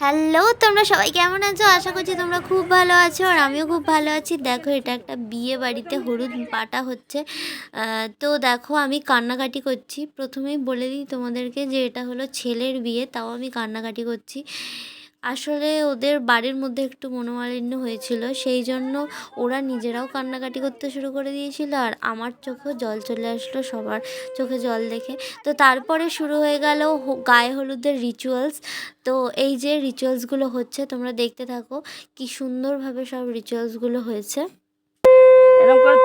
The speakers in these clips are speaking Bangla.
হ্যালো, তোমরা সবাই কেমন আছো? আশা করছি তোমরা খুব ভালো আছো আর আমিও খুব ভালো আছি। দেখো, এটা একটা বিয়ে বাড়িতে হলুদ পাটা হচ্ছে। তো দেখো, আমি কান্নাকাটি করছি। প্রথমেই বলে দিই তোমাদেরকে যে এটা হলো ছেলের বিয়ে, তাও আমি কান্নাকাটি করছি। আসলে ওদের বাড়ির মধ্যে একটু মনোমালিন্য হয়েছিল সেই জন্য ওরা নিজেরাও কান্নাকাটি করতে শুরু করে দিয়েছিল আর আমার চোখেও জল চলে আসলো সবার চোখে জল দেখে। তো তারপরে শুরু হয়ে গেল গায়ে হলুদের রিচুয়ালস তো এই যে রিচুয়ালসগুলো হচ্ছে তোমরা দেখতে থাকো কি সুন্দরভাবে সব রিচুয়ালসগুলো হয়েছে। এরকম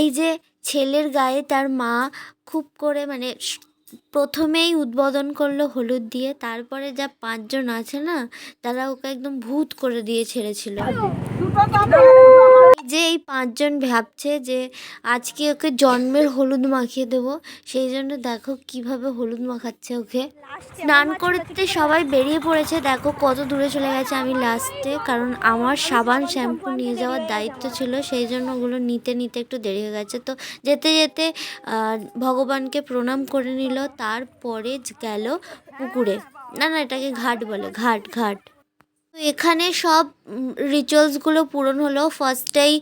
এই যে ছেলের গায়ে তার মা খুব করে মানে প্রথমেই উদ্বোধন করল হলুদ দিয়ে, তারপরে যা পাঁচজন আছে না, তারা ওকে একদম ভূত করে দিয়ে ছেড়েছিল। যে এই পাঁচজন ভাবছে যে আজকে ওকে জন্মের হলুদ মাখিয়ে দেব, সেই জন্য দেখো কীভাবে হলুদ মাখাচ্ছে ওকে। স্নান করতে সবাই বেরিয়ে পড়েছে, দেখো কত দূরে চলে গেছে আমি লাস্টে কারণ আমার সাবান শ্যাম্পু নিয়ে যাওয়ার দায়িত্ব ছিল, সেই জন্য ওগুলো নিতে নিতে একটু দেরি হয়ে গেছে। তো যেতে যেতে ভগবানকে প্রণাম করে নিল, তারপরে গেল পুকুরে। না না, এটাকে ঘাট বলে, ঘাট ঘাট। এখানে সব রিচুয়ালসগুলো পূরণ হলো। ফার্স্টেই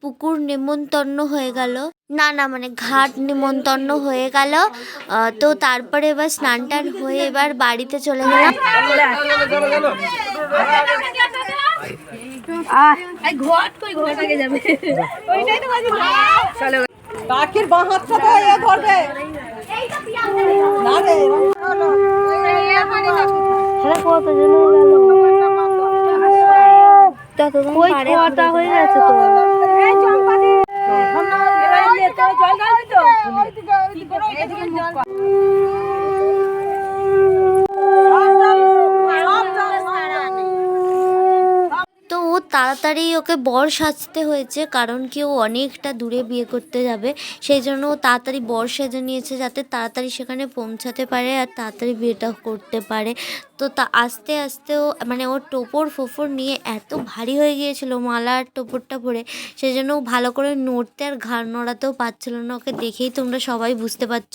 পুকুর নেমন্তন্ন হয়ে গেল। না না মানে ঘাট নেমন্তন্ন হয়ে গেল। তো তারপরে এবার স্নান টান হয়ে এবার বাড়িতে চলে গেলাম। কাকির বাঁ হাতটা তো এ ধরবে। না রে ওই খাওয়াটা হয়ে গেছে তো। তো তাড়াতাড়ি ওকে বর সাজতে হয়েছে কারণ কি ও অনেকটা দূরে বিয়ে করতে যাবে। সেই জন্য ও তাড়াতাড়ি বর সেজে নিয়েছে যাতে তাড়াতাড়ি সেখানে পৌঁছাতে পারে আর তাড়াতাড়ি বিয়েটা করতে পারে। তো তা আস্তে আস্তে ও মানে ওর টোপর ফোপর নিয়ে এত ভারী হয়ে গিয়েছিল মালা আর টোপরটা পরে সেই জন্য ও ভালো করে নড়তে আর ঘাড় নড়াতেও পারছিল না। ওকে দেখেই তোমরা সবাই বুঝতে পারছ।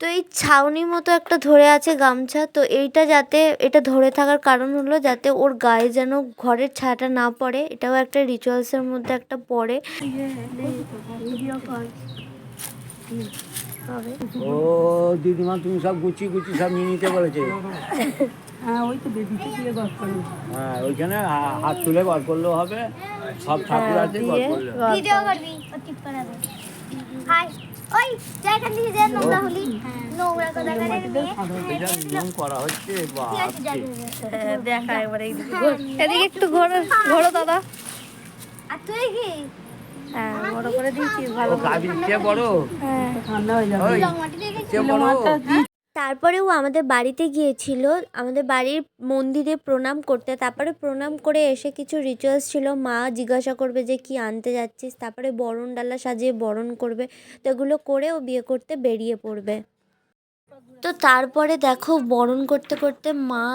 তো এই ছাউনি মতো একটা ধরে আছে গামছা তো এইটা যাতে এটা ধরে থাকার কারণ হলো যাতে ওর গায়ে যেন ঘরের ছায়াটা না পড়ে। এটাও একটা রিচুয়ালসের মধ্যে একটা পড়ে। ও দিদিমা তুমি সব গুছিয়ে গুছিয়ে সব নিয়ে নিতে বলেছে? হ্যাঁ ওই তো দিয়ে। হ্যাঁ ওইখানে হাত তুলে বার করলেও হবে। সব ঠাকুর আছে বার করলে ভিডিও করবি ও টিপ করে দে হাই। ওই জায়গা থেকে যে নোংরা হলি। নোংরা তো দেখা যায় এটা নিয়ম করা হচ্ছে দেখা একবার এদিকে একটু ঘোরো ঘোরো দাদা। আর তুই কি? হ্যাঁ বড় করে দিয়েছি ভালো ও বড়? ঠান্ডা হয়ে? যাবে ওই মাটি দিয়ে চেয়ে বড় তারপরে ও আমাদের বাড়িতে গিয়েছিল, আমাদের বাড়ির মন্দিরে প্রণাম করতে। তারপরে প্রণাম করে এসে কিছু রিচুয়ালস ছিল। মা জিজ্ঞাসা করবে যে, কি আনতে যাচ্ছিস? তারপরে বরণ ডালা সাজিয়ে বরণ করবে। তো এগুলো করে ও বিয়ে করতে বেরিয়ে পড়বে। তো তারপরে দেখো বরণ করতে করতে মা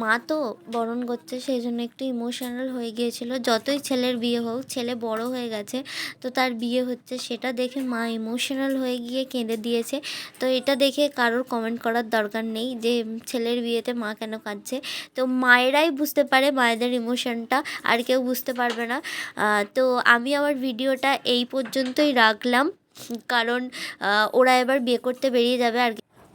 মা তো বরণ করছে সেই জন্য একটু ইমোশনাল হয়ে গিয়েছিল। যতই ছেলের বিয়ে হোক, ছেলে বড় হয়ে গেছে, তো তার বিয়ে হচ্ছে, সেটা দেখে মা ইমোশনাল হয়ে গিয়ে কেঁদে দিয়েছে। তো এটা দেখে কারোর কমেন্ট করার দরকার নেই যে ছেলের বিয়েতে মা কেন কাঁদছে। তো মায়েরাই বুঝতে পারে মায়েদের ইমোশনটা আর কেউ বুঝতে পারবে না। তো আমি আমার ভিডিওটা এই পর্যন্তই রাখলাম। কারণ ওরা এবার বিয়ে করতে বেরিয়ে যাবে, আর।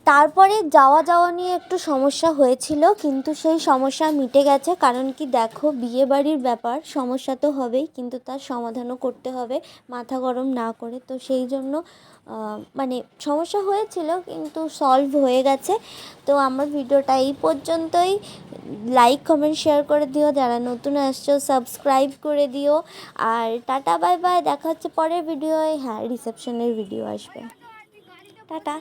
তারপরে যাওয়া যাওয়া নিয়ে একটু সমস্যা হয়েছিল, কিন্তু সেই সমস্যা মিটে গেছে। কারণ কি দেখো বিয়ে বাড়ির ব্যাপার, সমস্যা তো হবেই, কিন্তু তার সমাধানও করতে হবে, মাথা গরম না করে। তো সেই জন্য মানে সমস্যা হয়েছিল, কিন্তু সলভ হয়ে গেছে। তো আমার ভিডিওটা এই পর্যন্তই। লাইক কমেন্ট শেয়ার করে দিও। যারা নতুন আসছো সাবস্ক্রাইব করে দিও। আর টাটা বাই বাই দেখা হচ্ছে পরের ভিডিওয় হ্যাঁ রিসেপশনের ভিডিও আসবে। টাটা।